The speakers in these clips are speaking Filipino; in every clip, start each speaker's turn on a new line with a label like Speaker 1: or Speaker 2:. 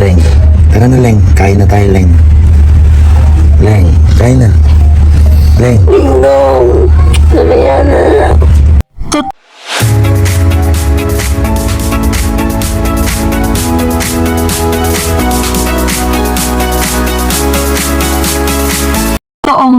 Speaker 1: Leng, tara na Leng, kain na tayo Leng. Leng, kain na. Leng,
Speaker 2: Totoo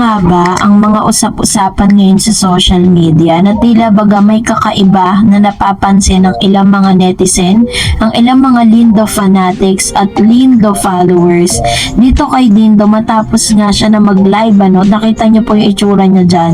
Speaker 2: nga ba ang mga usap-usapan ngayon sa social media na tila baga may kakaiba na napapansin ng ilang mga netizen, ang ilang mga Lindo fanatics at Lindo followers dito kay Dindo matapos nga siya na mag-live ano, nakita niyo po yung itsura niya dyan.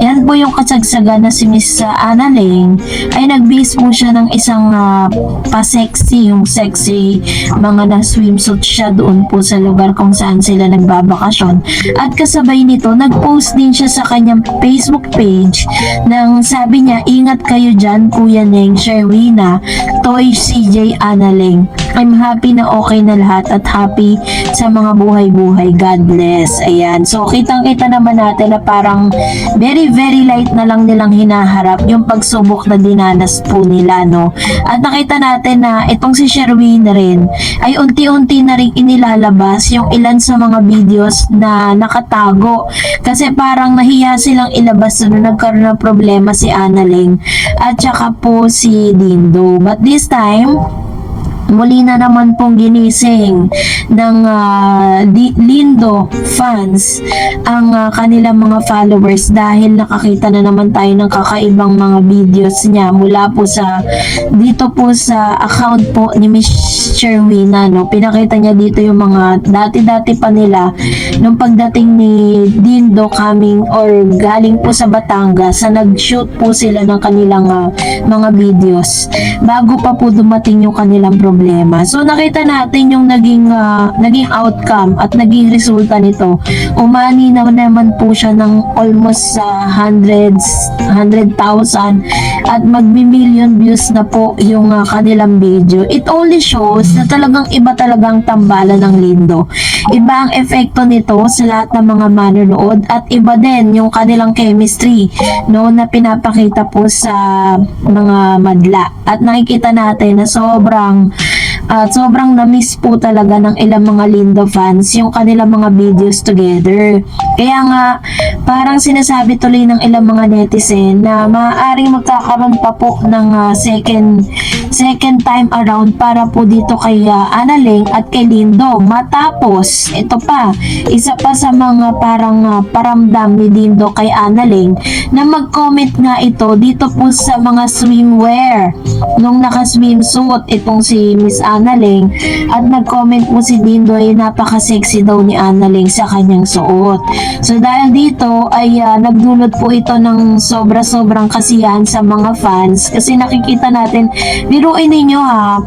Speaker 2: Yan po yung kasagsagan na si Miss uh, Annalyn ay nag-base po siya ng isang uh, pa-sexy, yung sexy mga na swimsuit siya doon po sa lugar kung saan sila nagbabakasyon. At kasabay nito, nag-post din siya sa kanyang Facebook page nang sabi niya, ingat kayo dyan, Kuya Neng, Sherwina, Toy CJ Analing. I'm happy na okay na lahat at happy sa mga buhay-buhay. God bless. Ayan. So, kitang-kita naman natin na parang very, very light na lang nilang hinaharap yung pagsubok na dinanas po nila, no? At nakita natin na itong si Sherwina rin ay unti-unti na rin inilalabas yung ilan sa mga videos na nakatago kasi parang nahiya silang ilabas na nagkaroon ng problema si Annalyn at saka po si Dindo. But this time, muli na naman pong ginising ng Di- Lindo fans ang ah, kanilang mga followers dahil nakakita na naman tayo ng kakaibang mga videos niya mula po sa dito po sa account po ni Miss Sherwina no? Pinakita niya dito yung mga dati-dati pa nila nung pagdating ni Dindo coming or galing po sa Batangas sa nag-shoot po sila ng kanilang ah, mga videos. Bago pa po dumating yung kanilang problema. So nakita natin yung naging ah, naging outcome at naging resulta nito. Umani na naman po siya ng almost sa hundreds, 100,000 at magmi-million views na po yung ah, kanilang video. It only shows na talagang iba talagang tambalan ng Lindo. Iba ang epekto nito sa lahat ng mga manonood at iba din yung kanilang chemistry no na pinapakita po sa mga madla. At nakikita natin na sobrang at sobrang na-miss po talaga ng ilang mga Lindo fans yung kanilang mga videos together. Kaya nga, parang sinasabi tuloy ng ilang mga netizen na maaaring magkakaroon pa po ng ah, second second time around para po dito kay uh, Analing at kay Lindo. Matapos, ito pa, isa pa sa mga parang ah, paramdam ni Lindo kay Analing na mag-comment nga ito dito po sa mga swimwear nung naka-swimsuit itong si Miss at nag-comment po si Dindo ay napaka-sexy daw ni Analing sa kanyang suot. So dahil dito ay ah, nagdulot po ito ng sobra-sobrang kasiyahan sa mga fans kasi nakikita natin, biruin ninyo ha,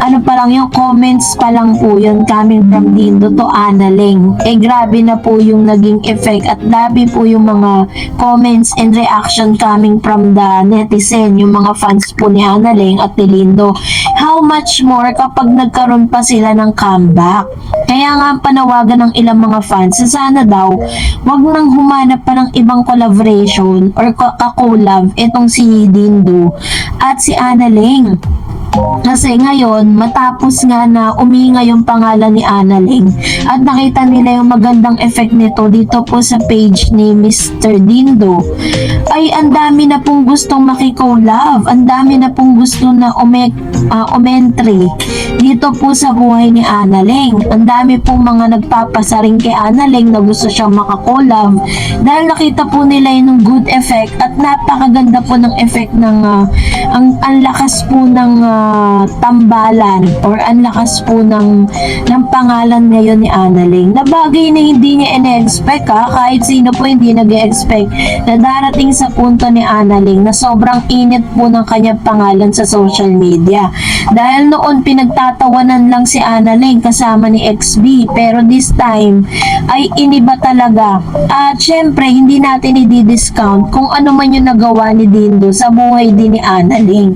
Speaker 2: ano pa lang yung comments pa lang po yun coming from Dindo to Analing. Eh grabe na po yung naging effect at grabe po yung mga comments and reaction coming from the netizen, yung mga fans po ni Analing at ni Lindo. How much more kapag nagkaroon pa sila ng comeback? Kaya nga ang panawagan ng ilang mga fans, na sana daw, wag nang humanap pa ng ibang collaboration or ka- ka-collab itong si Dindo at si Analing. Kasi ngayon, matapos nga na uminga yung pangalan ni Analing at nakita nila yung magandang effect nito dito po sa page ni Mr. Dindo, ay ang dami na pong gustong makikolab, ang dami na pong gusto na umek, ah, umentry dito po sa buhay ni Analing. Ang dami pong mga nagpapasaring kay Analing na gusto siyang makakolab dahil nakita po nila yung good effect at napakaganda po ng effect ng ah, ang, ang lakas po ng ah, tambalan or ang lakas po ng, ng pangalan ngayon ni Analing na bagay na hindi niya ina-expect ha, kahit sino po hindi nag-expect na darating sa punto ni Analing na sobrang init po ng kanyang pangalan sa social media. Dahil noon pinagtatawanan lang si Analing kasama ni XB pero this time ay iniba talaga. At syempre hindi natin i-discount kung ano man yung nagawa ni Dindo sa buhay din ni Analing.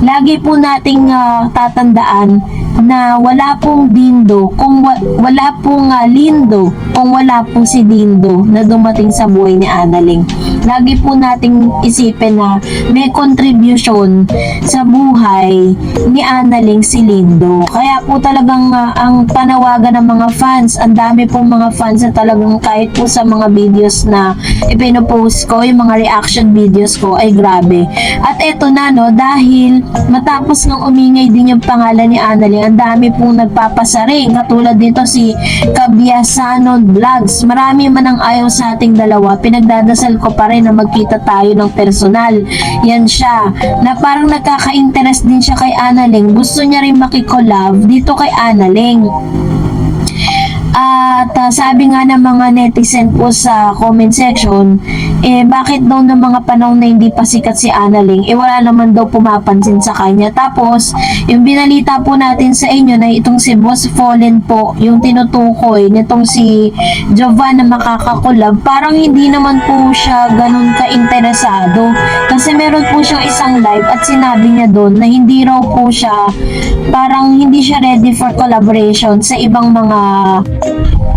Speaker 2: Lagi po nating ah, tatandaan na wala pong Dindo, kung wa- wala pong ah, Lindo, kung wala po si Dindo na dumating sa buhay ni Analing. Lagi po nating isipin na may contribution sa buhay ni Analing si Lindo. Kaya po talagang ah, ang panawagan ng mga fans, ang dami pong mga fans na talagang kahit po sa mga videos na ipinopost ko, yung mga reaction videos ko ay grabe. At eto na no, dahil matapos ng umingay din yung pangalan ni Annalyn, ang dami pong nagpapasaring. Katulad dito si Kabiasanon Vlogs. Marami man ang ayaw sa ating dalawa, pinagdadasal ko pa rin na magkita tayo ng personal. Yan siya, na parang nagkaka-interest din siya kay Annalyn. Gusto niya rin makikolab dito kay Annalyn. At ah, sabi nga ng mga netizen po sa comment section, eh bakit daw ng mga panahon na hindi pa sikat si Annalyn, eh wala naman daw pumapansin sa kanya. Tapos, yung binalita po natin sa inyo na itong si Boss Fallen po, yung tinutukoy nitong si Jovan na makakakulab, parang hindi naman po siya ganun ka-interesado. Kasi meron po siyang isang live at sinabi niya doon na hindi raw po siya, parang hindi siya ready for collaboration sa ibang mga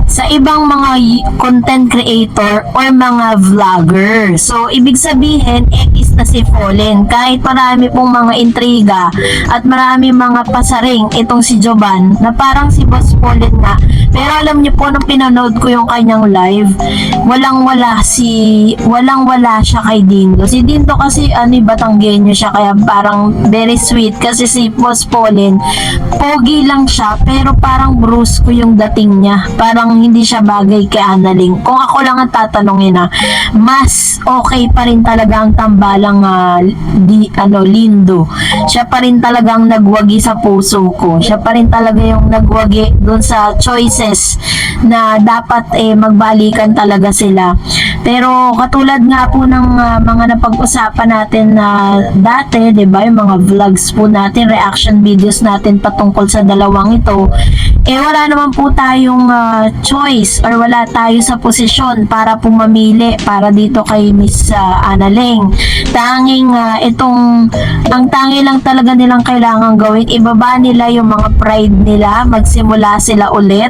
Speaker 2: sa ibang mga content creator or mga vlogger. So, ibig sabihin, X na si Fallen. Kahit marami pong mga intriga at marami mga pasaring itong si Joban na parang si Boss Fallen nga. Pero alam niyo po, nung pinanood ko yung kanyang live, walang wala si, walang wala siya kay Dindo. Si Dindo kasi, ano, Batanggenyo siya, kaya parang very sweet. Kasi si Boss Fallen, pogi lang siya, pero parang brusco yung dating niya. Parang hindi siya bagay kay Annalyn. Kung ako lang ang tatanungin na, mas okay pa rin talaga ang tambalang ah, di, ano, lindo. Siya pa rin talagang nagwagi sa puso ko. Siya pa rin talaga yung nagwagi doon sa choices na dapat eh magbalikan talaga sila. Pero katulad nga po ng ah, mga napag-usapan natin na dati, 'di ba, yung mga vlogs po natin, reaction videos natin patungkol sa dalawang ito, eh wala naman po tayong ah, choice or wala tayo sa posisyon para po mamili para dito kay Miss uh, Analeng. Tanging ah, itong ang tangi lang talaga nilang kailangan gawin, ibaba nila yung mga pride nila, magsimula sila ulit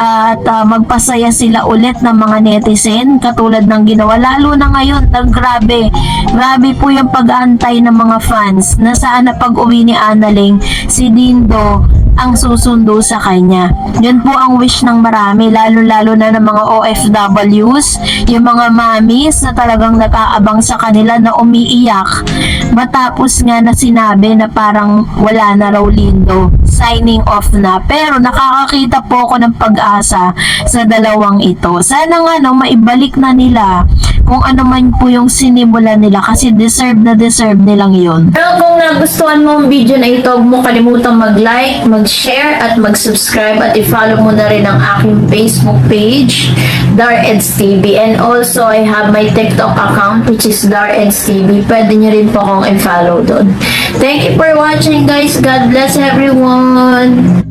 Speaker 2: at ah, magpasaya sila ulit ng mga netizen katulad ng ginawa. Lalo na ngayon nag grabe grabe po yung pag-aantay ng mga fans. Na saan na pag-uwi ni Analing si Dindo ang susundo sa kanya. Yun po ang wish ng marami, lalo-lalo na ng mga OFWs, yung mga mamis na talagang nag-aabang sa kanila na umiiyak matapos nga na sinabi na parang wala na raw lindo, signing off na. Pero nakakakita po ako ng pag-asa sa dalawang ito. Sana nga no, maibalik na nila kung ano man po yung sinimula nila kasi deserve na deserve nilang yun.
Speaker 3: Pero kung nagustuhan mo ang video na ito, huwag mo kalimutang mag-like, mag-share, at mag-subscribe at i-follow mo na rin ang aking Facebook page, Dareds TV. And also, I have my TikTok account which is Dareds TV. Pwede nyo rin po akong i-follow doon. Thank you for watching guys. God bless everyone.